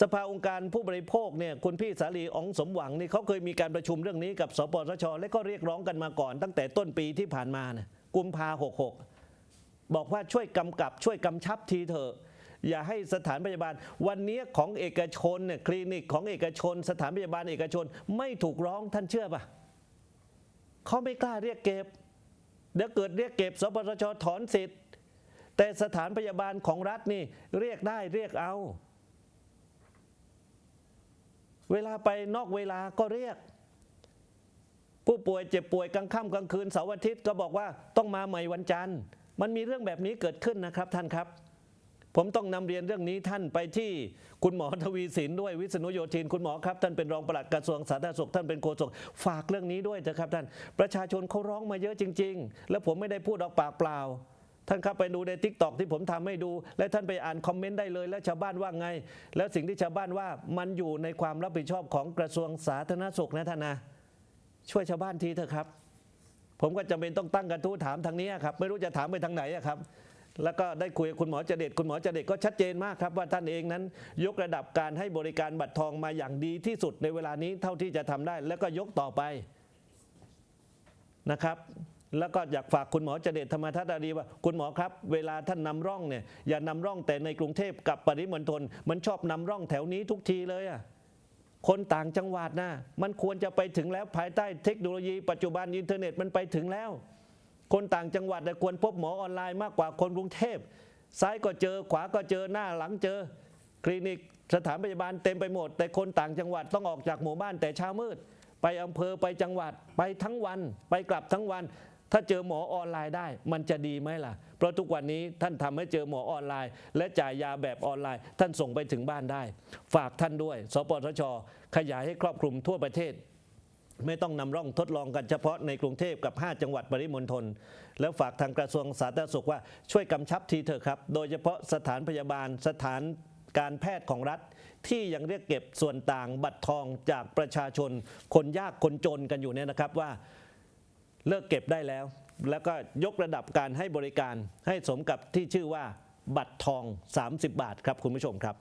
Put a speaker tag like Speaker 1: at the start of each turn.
Speaker 1: สภาองค์การผู้บริโภคเนี่ยคุณพี่สาลีองสมหวังนี่เขาเคยมีการประชุมเรื่องนี้กับ สปสช และก็เรียกร้องกันมาก่อน ตั้งแต่ต้นปีที่ผ่านมานี่ยกุมภาหกหกบอกว่าช่วยกำกับช่วยกำชับทีเถอะอย่าให้สถานพยาบาล วันนี้ของเอกชนเนี่ยคลินิกของเอกชน สถานพยาบาลเอกชนไม่ถูกร้องท่านเชื่อปะเขาไม่กล้าเรียกเก็บเดี๋ยวเกิดเรียกเก็บ สปสชถอนสิทธิ์แต่สถานพยาบาลของรัฐนี่เรียกได้เรียกเอา เวลาไปนอกเวลาก็เรียก ผู้ป่วยเจ็บป่วยกลางค่ำกลางคืนเสาร์อาทิตย์ก็บอกว่าต้องมาใหม่วันจันทร์ มันมีเรื่องแบบนี้เกิดขึ้นนะครับท่านครับ ผมต้องนำเรียนเรื่องนี้ท่านไปที่คุณหมอทวีสินด้วยวิษณุโยธินคุณหมอครับ ท่านเป็นรองปลัดกระทรวงสาธารณสุขท่านเป็นโฆษกฝากเรื่องนี้ด้วยนะครับท่านประชาชนเขาร้องมาเยอะจริง ๆ แล้วผมไม่ได้พูดออกปากเปล่า ท่านครับไปดูในทิกตอกที่ผมทำให้ดู และท่านไปอ่านคอมเมนต์ได้เลย แล้วชาวบ้านว่าไง แล้วสิ่งที่ชาวบ้านว่ามันอยู่ในความรับผิดชอบของกระทรวงสาธารณสุขนะท่านนะช่วยชาวบ้านทีเถอะครับ ผมก็จำเป็นต้องตั้งกระทู้ถามทางนี้ครับ ไม่รู้จะถามไปทางไหนครับ แล้วก็ได้คุยกับคุณหมอเจเดชคุณหมอเจเดชก็ชัดเจนมากครับว่าท่านเองนั้น ยกระดับการให้บริการบัตรทองมาอย่างดีที่สุดในเวลานี้เท่าที่จะทำได้ แล้วก็ยกต่อไปนะครับ แล้วก็อยากฝากคุณหมอเจเดชธรรมทัศน์อารีว่า คุณหมอครับ เวลาท่านนำร่องเนี่ยอย่านำร่องแต่ในกรุงเทพกับปริมณฑลมันชอบนำร่องแถวนี้ทุกทีเลยอะคนต่างจังหวัดนะมันควรจะไปถึงแล้วภายใต้เทคโนโลยีปัจจุบันอินเทอร์เน็ตมันไปถึงแล้ว คนต่างจังหวัดควรพบหมอออนไลน์มากกว่าคนกรุงเทพซ้ายก็เจอขวาก็เจอหน้าหลังเจอ คลินิกสถานพยาบาลเต็มไปหมด แต่คนต่างจังหวัดต้องออกจากหมู่บ้านแต่เช้ามืด ไปอำเภอไปจังหวัดไปทั้งวัน ไปกลับทั้งวัน ถ้าเจอหมอออนไลน์ได้ มันจะดีไหมล่ะ เพราะทุกวันนี้ท่านทำให้เจอหมอออนไลน์ และจ่ายยาแบบออนไลน์ ท่านส่งไปถึงบ้านได้ ฝากท่านด้วย สปสช ขยายให้ครอบคลุมทั่วประเทศ ไม่ต้องนำร่องทดลองกันเฉพาะในกรุงเทพกับ 5 จังหวัดปริมณฑลแล้วฝากทางกระทรวงสาธารณสุขว่าช่วยกำชับทีเถอะครับ โดยเฉพาะสถานพยาบาลสถานการแพทย์ของรัฐที่ยังเรียกเก็บส่วนต่างบัตรทองจากประชาชน คนยากคนจนกันอยู่เนี่ยนะครับว่า เลิกเก็บได้แล้ว แล้วก็ยกระดับการให้บริการให้สมกับที่ชื่อว่าบัตรทอง 30 บาทครับคุณผู้ชมครับ